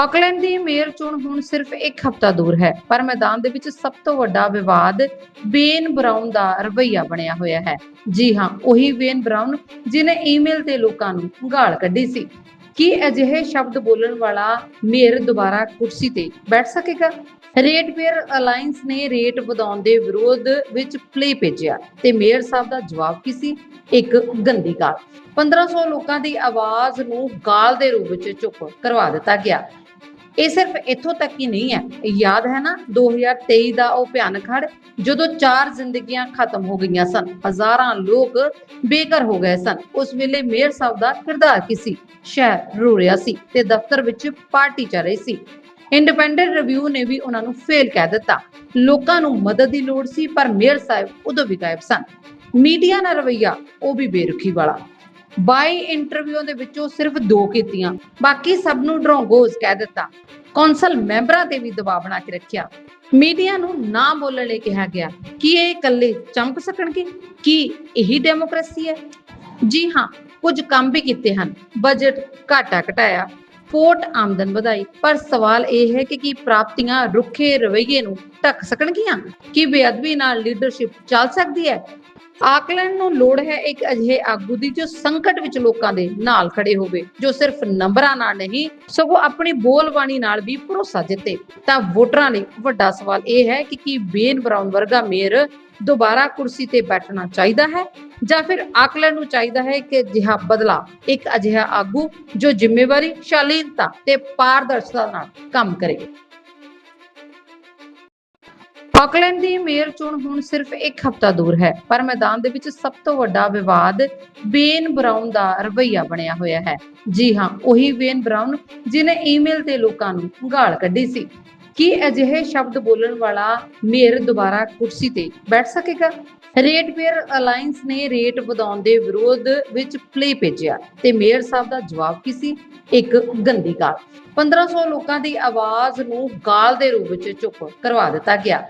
Auckland ਦੀ mayor ਚੋਣ ਹੁਣ ਸਿਰਫ ਇੱਕ ਹਫ਼ਤਾ ਦੂਰ ਹੈ, ਪਰ ਮੈਦਾਨ ਦੇ ਵਿੱਚ ਸਭ ਤੋਂ ਵੱਡਾ ਵਿਵਾਦ ਬੇਨ ਬਰਾਊਨ ਦਾ ਰਵੱਈਆ ਬਣਿਆ ਹੋਇਆ ਹੈ। ਜੀ ਹਾਂ, ਉਹੀ ਬੇਨ ਬਰਾਊਨ ਜਿਨੇ ਈਮੇਲ ਤੇ ਲੋਕਾਂ ਨੂੰ ਗਾਲ ਕੱਢੀ ਸੀ। ਕੀ ਅਜਿਹੇ ਸ਼ਬਦ ਬੋਲਣ ਵਾਲਾ ਮੇਅਰ ਦੁਬਾਰਾ ਕੁਰਸੀ ਤੇ ਬੈਠ ਸਕੇਗਾ? ਰੇਟ ਪੇਅਰ ਅਲਾਈਅੰਸ ਨੇ ਰੇਟ ਵਧਾਉਣ ਦੇ ਵਿਰੋਧ ਵਿੱਚ ਪਲੇ ਭੇਜਿਆ ਤੇ ਮੇਅਰ ਸਾਹਿਬ ਦਾ ਜਵਾਬ ਕੀ ਸੀ? ਇੱਕ ਗੰਦੀ ਗਾਲ। 1500 ਲੋਕਾਂ ਦੀ ਆਵਾਜ਼ ਨੂੰ ਗਾਲ ਦੇ ਰੂਪ ਵਿੱਚ ਚੁੱਪ ਕਰਵਾ ਦਿੱਤਾ ਗਿਆ। ਇਹ ਸਿਰਫ ਇੱਥੋਂ ਤੱਕ ਹੀ ਨਹੀਂ ਹੈ। ਯਾਦ ਹੈ ਨਾ 2023 ਦਾ ਉਹ ਭਿਆਨਕ ਹੜ੍ਹ, ਜਦੋਂ ਚਾਰ ਜ਼ਿੰਦਗੀਆਂ ਖਤਮ ਹੋ ਗਈਆਂ ਸਨ, ਹਜ਼ਾਰਾਂ ਲੋਕ ਬੇਘਰ ਹੋ ਗਏ ਸਨ। ਉਸ ਵੇਲੇ ਮੇਅਰ ਸਾਹਿਬ ਦਾ ਕਿਰਦਾਰ ਕੀ ਸੀ? ਸ਼ਹਿਰ ਰੋ ਰਿਹਾ ਸੀ ਤੇ ਦਫ਼ਤਰ ਵਿੱਚ ਪਾਰਟੀ ਚੱਲ ਰਹੀ ਸੀ। ਇੰਡੀਪੈਂਡੈਂਟ ਰਿਵਿਊ ਨੇ ਵੀ ਉਹਨਾਂ ਨੂੰ ਫੇਲ ਕਹਿ ਦਿੱਤਾ। ਲੋਕਾਂ ਨੂੰ ਮਦਦ ਦੀ ਲੋੜ ਸੀ, ਪਰ ਮੇਅਰ ਸਾਹਿਬ ਉਦੋਂ ਵੀ ਗਾਇਬ ਸਨ। ਮੀਡੀਆ ਦਾ ਰਵਈਆ, ਉਹ ਵੀ ਬੇਰੁਖੀ ਵਾਲਾ। 22 ਇੰਟਰਵਿਊਆਂ ਦੇ ਵਿੱਚੋਂ ਸਿਰਫ ਦੋ ਕੀਤੀਆਂ, ਬਾਕੀ ਸਭ ਨੂੰ ਡਰੋਂਗੋਜ਼ ਕਹਿ ਦਿੱਤਾ। ਕੌਂਸਲ ਮੈਂਬਰਾਂ ਤੇ ਵੀ ਦਬਾਅ ਬਣਾ ਕੇ ਰੱਖਿਆ। ਮੀਡੀਆ ਨੂੰ ਨਾ ਬੋਲਣ ਲਈ ਕਿਹਾ ਗਿਆ, ਕਿ ਇਹ ਇਕੱਲੇ ਚਮਕ ਸਕਣਗੇ? ਕੀ ਇਹੀ ਡੈਮੋਕ੍ਰੇਸੀ ਹੈ? ਜੀ ਹਾਂ, ਕੁਝ ਕੰਮ ਵੀ ਕੀਤੇ ਹਨ। ਬਜਟ ਘਾਟਾ ਘਟਾਇਆ ਫੋਰਟ ਆਮਦਨ ਵਧਾਈ, ਪਰ ਸਵਾਲ ਇਹ ਹੈ ਕਿ ਕੀ ਪ੍ਰਾਪਤੀਆਂ ਰੁੱਖੇ ਰਵੱਈਏ ਨੂੰ ਢੱਕ ਸਕਣਗੀਆਂ? ਕੀ ਬੇਅਦਬੀ ਨਾਲ ਲੀਡਰਸ਼ਿਪ ਚੱਲ ਸਕਦੀ ਹੈ? ਆਕਲੈਂਡ ਨੂੰ ਲੋੜ ਹੈ ਇੱਕ ਅਜਿਹੇ ਆਗੂ ਦੀ ਜੋ ਸੰਕਟ ਵਿੱਚ ਲੋਕਾਂ ਦੇ ਨਾਲ ਖੜੇ ਹੋਵੇ, ਜੋ ਸਿਰਫ ਨੰਬਰਾਂ ਨਾਲ ਨਹੀਂ, ਸਗੋਂ ਆਪਣੀ ਬੋਲਬਾਣੀ ਨਾਲ ਵੀ ਭਰੋਸਾ ਜਿੱਤੇ। ਤਾਂ ਵੋਟਰਾਂ ਲਈ ਵੱਡਾ ਸਵਾਲ ਇਹ ਹੈ ਕਿ ਕੀ ਬੇਨ ਬਰਾਊਨ ਵਰਗਾ ਮੇਅਰ ਦੁਬਾਰਾ ਕੁਰਸੀ ਤੇ ਬੈਠਣਾ ਚਾਹੀਦਾ ਹੈ? ਜਾਂ ਫਿਰ ਆਕਲੈਂਡ ਨੂੰ ਚਾਹੀਦਾ ਹੈ ਕਿ ਜਿਹਾ ਬਦਲਾ, ਇੱਕ ਅਜਿਹਾ ਆਗੂ ਜੋ ਜ਼ਿੰਮੇਵਾਰੀ, ਸ਼ਾਲੀਨਤਾ ਤੇ ਪਾਰਦਰਸ਼ਤਾ ਨਾਲ ਕੰਮ ਕਰੇ। ਆਕਲੈਂਡ ਦੀ ਮੇਅਰ ਚੋਣ ਹੁਣ ਸਿਰਫ ਇੱਕ ਹਫ਼ਤਾ ਦੂਰ ਹੈ, ਪਰ ਮੈਦਾਨ ਦੇ ਵਿੱਚ ਸਭ ਤੋਂ ਵੱਡਾ ਵਿਵਾਦ ਬੇਨ ਬਰਾਊਨ ਦਾ ਰਵੱਈਆ ਬਣਿਆ ਹੋਇਆ ਹੈ। ਜੀ ਹਾਂ, ਉਹੀ ਬੇਨ ਬਰਾਊਨ ਜਿਨੇ ਈਮੇਲ ਤੇ ਲੋਕਾਂ ਨੂੰ ਗਾਲ ਕੱਢੀ ਸੀ। ਕੀ ਅਜਿਹੇ ਸ਼ਬਦ ਬੋਲਣ ਵਾਲਾ ਮੇਅਰ ਦੁਬਾਰਾ ਕੁਰਸੀ ਤੇ ਬੈਠ ਸਕੇਗਾ? ਰੇਟ ਪੇਅਰ ਅਲਾਈਅੰਸ ਨੇ ਰੇਟ ਵਧਾਉਣ ਦੇ ਵਿਰੋਧ ਵਿੱਚ ਪਲੇ ਭੇਜਿਆ ਤੇ ਮੇਅਰ ਸਾਹਿਬ ਦਾ ਜਵਾਬ ਕੀ ਸੀ? ਇੱਕ ਗੰਦੀ ਗਾਲ। 1500 ਲੋਕਾਂ ਦੀ ਆਵਾਜ਼ ਨੂੰ ਗਾਲ ਦੇ ਰੂਪ ਵਿੱਚ ਚੁੱਪ ਕਰਵਾ ਦਿੱਤਾ ਗਿਆ।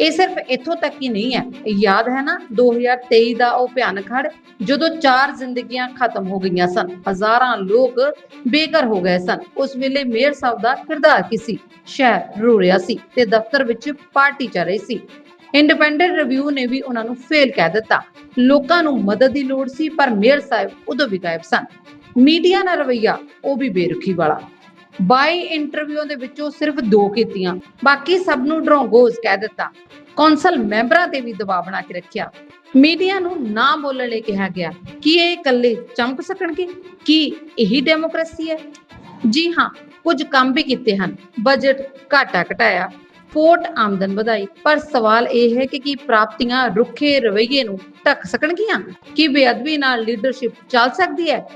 ਇਹ ਸਿਰਫ ਇੱਥੋਂ ਤੱਕ ਹੀ ਨਹੀਂ ਹੈ। ਯਾਦ ਹੈ ਨਾ 2023 ਦਾ ਉਹ ਭਿਆਨਕ ਹੜ੍ਹ, ਜਦੋਂ ਚਾਰ ਜ਼ਿੰਦਗੀਆਂ ਖਤਮ ਹੋ ਗਈਆਂ ਸਨ, ਹਜ਼ਾਰਾਂ ਲੋਕ ਬੇਘਰ ਹੋ ਗਏ ਸਨ। ਉਸ ਵੇਲੇ ਮੇਅਰ ਸਾਹਿਬ ਦਾ ਕਿਰਦਾਰ ਕੀ ਸੀ? ਸ਼ਹਿਰ ਰੋ ਰਿਹਾ ਸੀ ਤੇ ਦਫ਼ਤਰ ਵਿੱਚ ਪਾਰਟੀ ਚੱਲ ਰਹੀ ਸੀ। ਇੰਡੀਪੈਂਡੈਂਟ ਰਿਵਿਊ ਨੇ ਵੀ ਉਹਨਾਂ ਨੂੰ ਫੇਲ ਕਹਿ ਦਿੱਤਾ। ਲੋਕਾਂ ਨੂੰ ਮਦਦ ਦੀ ਲੋੜ ਸੀ, ਪਰ ਮੇਅਰ ਸਾਹਿਬ ਉਦੋਂ ਵੀ ਗਾਇਬ ਸਨ। ਮੀਡੀਆ ਨਾਲ ਰਵਈਆ, ਉਹ ਵੀ ਬੇਰੁਖੀ ਵਾਲਾ। 22 ਇੰਟਰਵਿਊਆਂ ਦੇ ਵਿੱਚੋਂ ਸਿਰਫ ਦੋ ਕੀਤੀਆਂ, ਬਾਕੀ ਸਭ ਨੂੰ ਡਰੋਂਗੋਜ਼ ਕਹਿ ਦਿੱਤਾ। ਕੌਂਸਲ ਮੈਂਬਰਾਂ ਤੇ ਵੀ ਦਬਾਅ ਬਣਾ ਕੇ ਰੱਖਿਆ। ਮੀਡੀਆ ਨੂੰ ਨਾ ਬੋਲਣ ਲਈ ਕਿਹਾ ਗਿਆ, ਕਿ ਇਹ ਇਕੱਲੇ ਚਮਕ ਸਕਣਗੇ? ਕੀ ਇਹੀ ਡੈਮੋਕ੍ਰੇਸੀ ਹੈ? ਜੀ ਹਾਂ, ਕੁਝ ਕੰਮ ਵੀ ਕੀਤੇ ਹਨ। ਬਜਟ ਘਾਟਾ ਘਟਾਇਆ ਫੋਰਟ ਆਮਦਨ ਵਧਾਈ, ਪਰ ਸਵਾਲ ਇਹ ਹੈ ਕਿ ਕੀ ਪ੍ਰਾਪਤੀਆਂ ਰੁੱਖੇ ਰਵੱਈਏ ਨੂੰ ਢੱਕ ਸਕਣਗੀਆਂ? ਕੀ ਬੇਅਦਬੀ ਨਾਲ ਲੀਡਰਸ਼ਿਪ ਚੱਲ ਸਕਦੀ ਹੈ?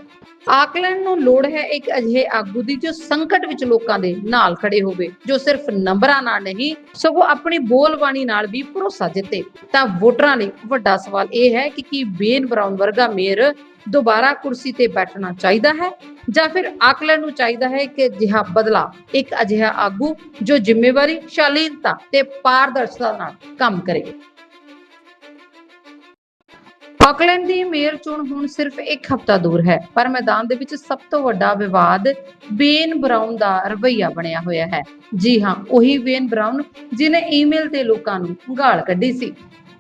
ਆਕਲੈਂਡ ਨੂੰ ਲੋੜ ਹੈ ਇੱਕ ਅਜਿਹੇ ਆਗੂ ਦੀ ਜੋ ਸੰਕਟ ਵਿੱਚ ਲੋਕਾਂ ਦੇ ਨਾਲ ਖੜੇ ਹੋਵੇ, ਜੋ ਸਿਰਫ ਨੰਬਰਾਂ ਨਾਲ ਨਹੀਂ, ਸਗੋਂ ਆਪਣੀ ਬੋਲਬਾਣੀ ਨਾਲ ਵੀ ਭਰੋਸਾ ਜਿੱਤੇ। ਤਾਂ ਵੋਟਰਾਂ ਲਈ ਵੱਡਾ ਸਵਾਲ ਇਹ ਹੈ ਕਿ ਕੀ ਬੇਨ ਬਰਾਊਨ ਵਰਗਾ ਮੇਅਰ ਦੁਬਾਰਾ ਕੁਰਸੀ ਤੇ ਬੈਠਣਾ ਚਾਹੀਦਾ ਹੈ? ਜਾਂ ਫਿਰ ਆਕਲੈਂਡ ਨੂੰ ਚਾਹੀਦਾ ਹੈ ਕਿ ਜਿਹਾ ਬਦਲਾ, ਇੱਕ ਅਜਿਹਾ ਆਗੂ ਜੋ ਜ਼ਿੰਮੇਵਾਰੀ, ਸ਼ਾਲੀਨਤਾ ਤੇ ਪਾਰਦਰਸ਼ਤਾ ਨਾਲ ਕੰਮ ਕਰੇ। ਆਕਲੈਂਡ ਦੀ ਮੇਅਰ ਚੋਣ ਹੁਣ ਸਿਰਫ ਇੱਕ ਹਫ਼ਤਾ ਦੂਰ ਹੈ, ਪਰ ਮੈਦਾਨ ਦੇ ਵਿੱਚ ਸਭ ਤੋਂ ਵੱਡਾ ਵਿਵਾਦ ਬੇਨ ਬਰਾਊਨ ਦਾ ਰਵੱਈਆ ਬਣਿਆ ਹੋਇਆ ਹੈ। ਜੀ ਹਾਂ, ਉਹੀ ਬੇਨ ਬਰਾਊਨ ਜਿਨੇ ਈਮੇਲ ਤੇ ਲੋਕਾਂ ਨੂੰ ਗਾਲ ਕੱਢੀ ਸੀ।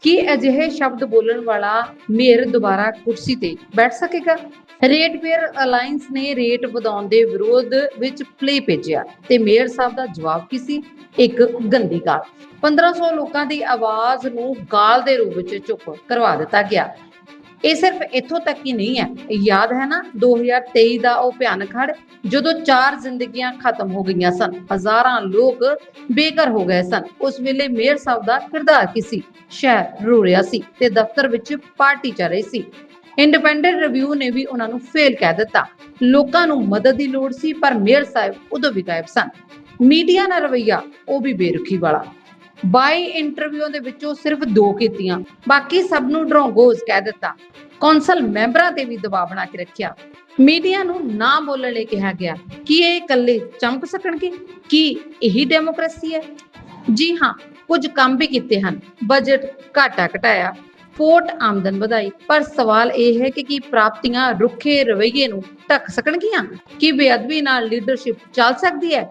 ਕੀ ਅਜਿਹੇ ਸ਼ਬਦ ਬੋਲਣ ਵਾਲਾ ਮੇਅਰ ਦੁਬਾਰਾ ਕੁਰਸੀ ਤੇ ਬੈਠ ਸਕੇਗਾ? ਰੇਟ ਪੇਅਰ ਅਲਾਈਅੰਸ ਨੇ ਰੇਟ ਵਧਾਉਣ ਦੇ ਵਿਰੋਧ ਵਿੱਚ ਪਲੇ ਭੇਜਿਆ ਤੇ ਮੇਅਰ ਸਾਹਿਬ ਦਾ ਜਵਾਬ ਕੀ ਸੀ? ਇੱਕ ਗੰਦੀ ਗਾਲ। 1500 ਲੋਕਾਂ ਦੀ ਆਵਾਜ਼ ਨੂੰ ਗਾਲ ਦੇ ਰੂਪ ਵਿੱਚ ਚੁੱਪ ਕਰਵਾ ਦਿੱਤਾ ਗਿਆ। ਇਹ ਸਿਰਫ ਇੱਥੋਂ ਤੱਕ ਹੀ ਨਹੀਂ ਹੈ। ਯਾਦ ਹੈ ਨਾ 2023 ਦਾ ਉਹ ਭਿਆਨਕ ਹੜ੍ਹ, ਜਦੋਂ ਚਾਰ ਜ਼ਿੰਦਗੀਆਂ ਖਤਮ ਹੋ ਗਈਆਂ ਸਨ, ਹਜ਼ਾਰਾਂ ਲੋਕ ਬੇਘਰ ਹੋ ਗਏ ਸਨ। ਉਸ ਵੇਲੇ ਮੇਅਰ ਸਾਹਿਬ ਦਾ ਕਿਰਦਾਰ ਕੀ ਸੀ? ਸ਼ਹਿਰ ਰੋ ਰਿਹਾ ਸੀ ਤੇ ਦਫ਼ਤਰ ਵਿੱਚ ਪਾਰਟੀ ਚੱਲ ਰਹੀ ਸੀ। ਇੰਡੀਪੈਂਡੈਂਟ ਰਿਵਿਊ ਨੇ ਵੀ ਉਹਨਾਂ ਨੂੰ ਫੇਲ ਕਹਿ ਦਿੱਤਾ। ਲੋਕਾਂ ਨੂੰ ਮਦਦ ਦੀ ਲੋੜ ਸੀ, ਪਰ ਮੇਅਰ ਸਾਹਿਬ ਉਦੋਂ ਵੀ ਗਾਇਬ ਸਨ। ਮੀਡੀਆ ਨਾਲ ਰਵਈਆ, ਉਹ ਵੀ ਬੇਰੁਖੀ ਵਾਲਾ। 22 ਇੰਟਰਵਿਊਆਂ ਦੇ ਵਿੱਚੋਂ ਸਿਰਫ ਦੋ ਕੀਤੀਆਂ, ਬਾਕੀ ਸਭ ਨੂੰ ਡਰੋਂਗੋਜ਼ ਕਹਿ ਦਿੱਤਾ। ਕੌਂਸਲ ਮੈਂਬਰਾਂ ਤੇ ਵੀ ਦਬਾਅ ਬਣਾ ਕੇ ਰੱਖਿਆ। ਮੀਡੀਆ ਨੂੰ ਨਾ ਬੋਲਣ ਲਈ ਕਿਹਾ ਗਿਆ, ਕਿ ਇਹ ਇਕੱਲੇ ਚਮਕ ਸਕਣਗੇ? ਕੀ ਇਹੀ ਡੈਮੋਕ੍ਰੇਸੀ ਹੈ? ਜੀ ਹਾਂ, ਕੁਝ ਕੰਮ ਵੀ ਕੀਤੇ ਹਨ, ਬਜਟ ਘਾਟਾ ਘਟਾਇਆ ਫੋਰਟ ਆਮਦਨ ਵਧਾਈ, ਪਰ ਸਵਾਲ ਇਹ ਹੈ ਕਿ ਕੀ ਪ੍ਰਾਪਤੀਆਂ ਰੁੱਖੇ ਰਵੱਈਏ ਨੂੰ ਢੱਕ ਸਕਣਗੀਆਂ? ਕੀ ਬੇਅਦਬੀ ਨਾਲ ਲੀਡਰਸ਼ਿਪ ਚੱਲ ਸਕਦੀ ਹੈ?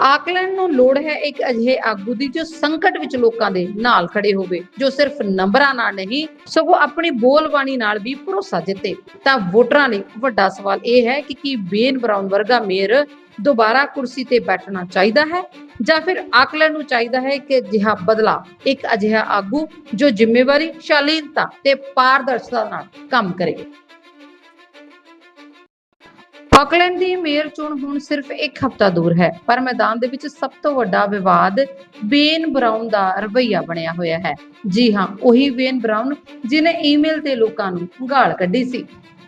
ਆਕਲੈਂਡ ਨੂੰ ਲੋੜ ਹੈ ਇੱਕ ਅਜਿਹੇ ਆਗੂ ਦੀ ਜੋ ਸੰਕਟ ਵਿੱਚ ਲੋਕਾਂ ਦੇ ਨਾਲ ਖੜੇ ਹੋਵੇ, ਜੋ ਸਿਰਫ ਨੰਬਰਾਂ ਨਾਲ ਨਹੀਂ, ਸਗੋਂ ਆਪਣੀ ਬੋਲਬਾਣੀ ਨਾਲ ਵੀ ਭਰੋਸਾ ਜਿੱਤੇ। ਤਾਂ ਵੋਟਰਾਂ ਲਈ ਵੱਡਾ ਸਵਾਲ ਇਹ ਹੈ ਕਿ ਕੀ ਬੇਨ ਬਰਾਊਨ ਵਰਗਾ ਮੇਅਰ ਦੁਬਾਰਾ ਕੁਰਸੀ ਤੇ ਬੈਠਣਾ ਚਾਹੀਦਾ ਹੈ? ਜਾਂ ਫਿਰ ਆਕਲੈਂਡ ਨੂੰ ਚਾਹੀਦਾ ਹੈ ਕਿ ਅਜਿਹਾ ਬਦਲਾ, ਇੱਕ ਅਜਿਹਾ ਆਗੂ ਜੋ ਜ਼ਿੰਮੇਵਾਰੀ, ਸ਼ਾਲੀਨਤਾ ਤੇ ਪਾਰਦਰਸ਼ਤਾ ਨਾਲ ਕੰਮ ਕਰੇ। ਆਕਲੈਂਡ ਦੀ ਮੇਅਰ ਚੋਣ ਹੁਣ ਸਿਰਫ ਇੱਕ ਹਫ਼ਤਾ ਦੂਰ ਹੈ, ਪਰ ਮੈਦਾਨ ਦੇ ਵਿੱਚ ਸਭ ਤੋਂ ਵੱਡਾ ਵਿਵਾਦ ਬੇਨ ਬਰਾਊਨ ਦਾ ਰਵੱਈਆ ਬਣਿਆ ਹੋਇਆ ਹੈ। ਜੀ ਹਾਂ, ਉਹੀ ਬੇਨ ਬਰਾਊਨ ਜਿਨੇ ਈਮੇਲ ਤੇ ਲੋਕਾਂ ਨੂੰ ਗਾਲ ਕੱਢੀ ਸੀ।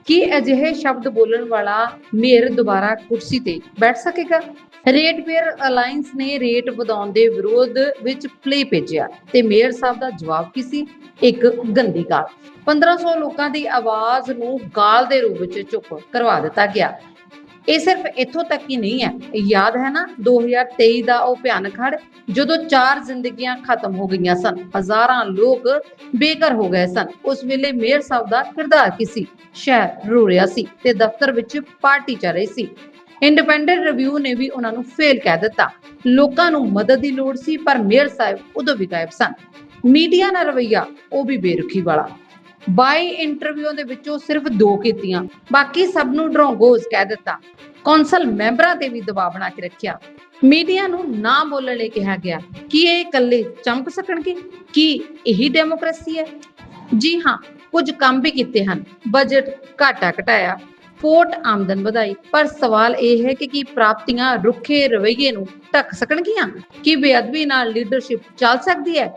ਕੀ ਅਜਿਹੇ ਸ਼ਬਦ ਬੋਲਣ ਵਾਲਾ ਮੇਅਰ ਦੁਬਾਰਾ ਕੁਰਸੀ ਤੇ ਬੈਠ ਸਕੇਗਾ? ਰੇਟ ਪੇਅਰ ਅਲਾਈਅੰਸ ਨੇ ਰੇਟ ਵਧਾਉਣ ਦੇ ਵਿਰੋਧ ਵਿੱਚ ਪਲੇ ਭੇਜਿਆ ਤੇ ਮੇਅਰ ਸਾਹਿਬ ਦਾ ਜਵਾਬ ਕੀ ਸੀ? ਇੱਕ ਗੰਦੀ ਗਾਲ। 1500 ਲੋਕਾਂ ਦੀ ਆਵਾਜ਼ ਨੂੰ ਗਾਲ ਦੇ ਰੂਪ ਵਿੱਚ ਚੁੱਪ ਕਰਵਾ ਦਿੱਤਾ ਗਿਆ। ਇਹ ਸਿਰਫ ਇੱਥੋਂ ਤੱਕ ਹੀ ਨਹੀਂ ਹੈ। ਯਾਦ ਹੈ ਨਾ 2023 ਦਾ ਉਹ ਭਿਆਨਕ ਹੜ੍ਹ, ਜਦੋਂ ਚਾਰ ਜ਼ਿੰਦਗੀਆਂ ਖਤਮ ਹੋ ਗਈਆਂ ਸਨ। ਹਜ਼ਾਰਾਂ ਲੋਕ ਬੇਘਰ ਹੋ ਗਏ ਸਨ। ਉਸ ਵੇਲੇ ਮੇਅਰ ਸਾਹਿਬ ਦਾ ਕਿਰਦਾਰ ਕੀ ਸੀ? ਸ਼ਹਿਰ ਰੋ ਰਿਹਾ ਸੀ ਤੇ ਦਫ਼ਤਰ ਵਿੱਚ ਪਾਰਟੀ ਚੱਲ ਰਹੀ ਸੀ। ਇੰਡੀਪੈਂਡੈਂਟ ਰਿਵਿਊ ਨੇ ਵੀ ਉਹਨਾਂ ਨੂੰ ਫੇਲ ਕਹਿ ਦਿੱਤਾ। ਲੋਕਾਂ ਨੂੰ ਮਦਦ ਦੀ ਲੋੜ ਸੀ, ਪਰ ਮੇਅਰ ਸਾਹਿਬ ਉਦੋਂ ਵੀ ਗਾਇਬ ਸਨ। ਮੀਡੀਆ ਨਾਲ ਰਵਈਆ, ਉਹ ਵੀ ਬੇਰੁਖੀ ਵਾਲਾ। 22 ਇੰਟਰਵਿਊਆਂ ਦੇ ਵਿੱਚੋਂ ਸਿਰਫ ਦੋ ਕੀਤੀਆਂ, ਬਾਕੀ ਸਭ ਨੂੰ ਡਰੋਂਗੋਜ਼ ਕਹਿ ਦਿੱਤਾ। ਕੌਂਸਲ ਮੈਂਬਰਾਂ ਤੇ ਵੀ ਦਬਾਅ ਬਣਾ ਕੇ ਰੱਖਿਆ। ਮੀਡੀਆ ਨੂੰ ਨਾ ਬੋਲਣ ਲਈ ਕਿਹਾ ਗਿਆ, ਕਿ ਇਹ ਇਕੱਲੇ ਚਮਕ ਸਕਣਗੇ? ਕੀ ਇਹੀ ਡੈਮੋਕ੍ਰੇਸੀ ਹੈ? ਜੀ ਹਾਂ, ਕੁਝ ਕੰਮ ਵੀ ਕੀਤੇ ਹਨ। ਬਜਟ ਘਾਟਾ ਘਟਾਇਆ ਫੋਰਟ ਆਮਦਨ ਵਧਾਈ, ਪਰ ਸਵਾਲ ਇਹ ਹੈ ਕਿ ਕੀ ਪ੍ਰਾਪਤੀਆਂ ਰੁੱਖੇ ਰਵੱਈਏ ਨੂੰ ਢੱਕ ਸਕਣਗੀਆਂ? ਕੀ ਬੇਅਦਬੀ ਨਾਲ ਲੀਡਰਸ਼ਿਪ ਚੱਲ ਸਕਦੀ ਹੈ?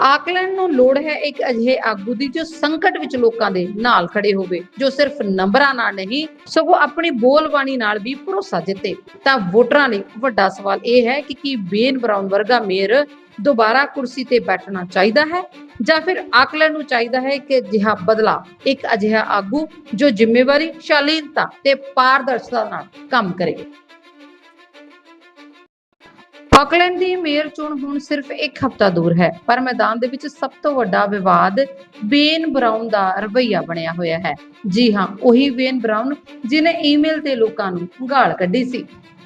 ਆਕਲੈਂਡ ਨੂੰ ਲੋੜ ਹੈ ਇੱਕ ਅਜਿਹੇ ਆਗੂ ਦੀ ਜੋ ਸੰਕਟ ਵਿੱਚ ਲੋਕਾਂ ਦੇ ਨਾਲ ਖੜੇ ਹੋਵੇ, ਜੋ ਸਿਰਫ ਨੰਬਰਾਂ ਨਾਲ ਨਹੀਂ, ਸਗੋਂ ਆਪਣੀ ਬੋਲਬਾਣੀ ਨਾਲ ਵੀ ਭਰੋਸਾ ਜਿੱਤੇ। ਤਾਂ ਵੋਟਰਾਂ ਲਈ ਵੱਡਾ ਸਵਾਲ ਇਹ ਹੈ ਕਿ ਕੀ ਬੇਨ ਬਰਾਊਨ ਵਰਗਾ ਮੇਅਰ ਦੁਬਾਰਾ ਕੁਰਸੀ ਤੇ ਬੈਠਣਾ ਚਾਹੀਦਾ ਹੈ? ਜਾਂ ਫਿਰ ਆਕਲੈਂਡ ਨੂੰ ਚਾਹੀਦਾ ਹੈ ਕਿ ਅਜਿਹਾ ਬਦਲਾ, ਇੱਕ ਅਜਿਹਾ ਆਗੂ ਜੋ ਜ਼ਿੰਮੇਵਾਰੀ, ਸ਼ਾਲੀਨਤਾ ਤੇ ਪਾਰਦਰਸ਼ਤਾ ਨਾਲ ਕੰਮ ਕਰੇ। ਆਕਲੈਂਡ ਦੀ ਮੇਅਰ ਚੋਣ ਹੁਣ ਸਿਰਫ ਇੱਕ ਹਫ਼ਤਾ ਦੂਰ ਹੈ, ਪਰ ਮੈਦਾਨ ਦੇ ਵਿੱਚ ਸਭ ਤੋਂ ਵੱਡਾ ਵਿਵਾਦ ਬੇਨ ਬਰਾਊਨ ਦਾ ਰਵੱਈਆ ਬਣਿਆ ਹੋਇਆ ਹੈ। ਜੀ ਹਾਂ, ਉਹੀ ਬੇਨ ਬਰਾਊਨ ਜਿਨੇ ਈਮੇਲ ਤੇ ਲੋਕਾਂ ਨੂੰ ਗਾਲ ਕੱਢੀ ਸੀ।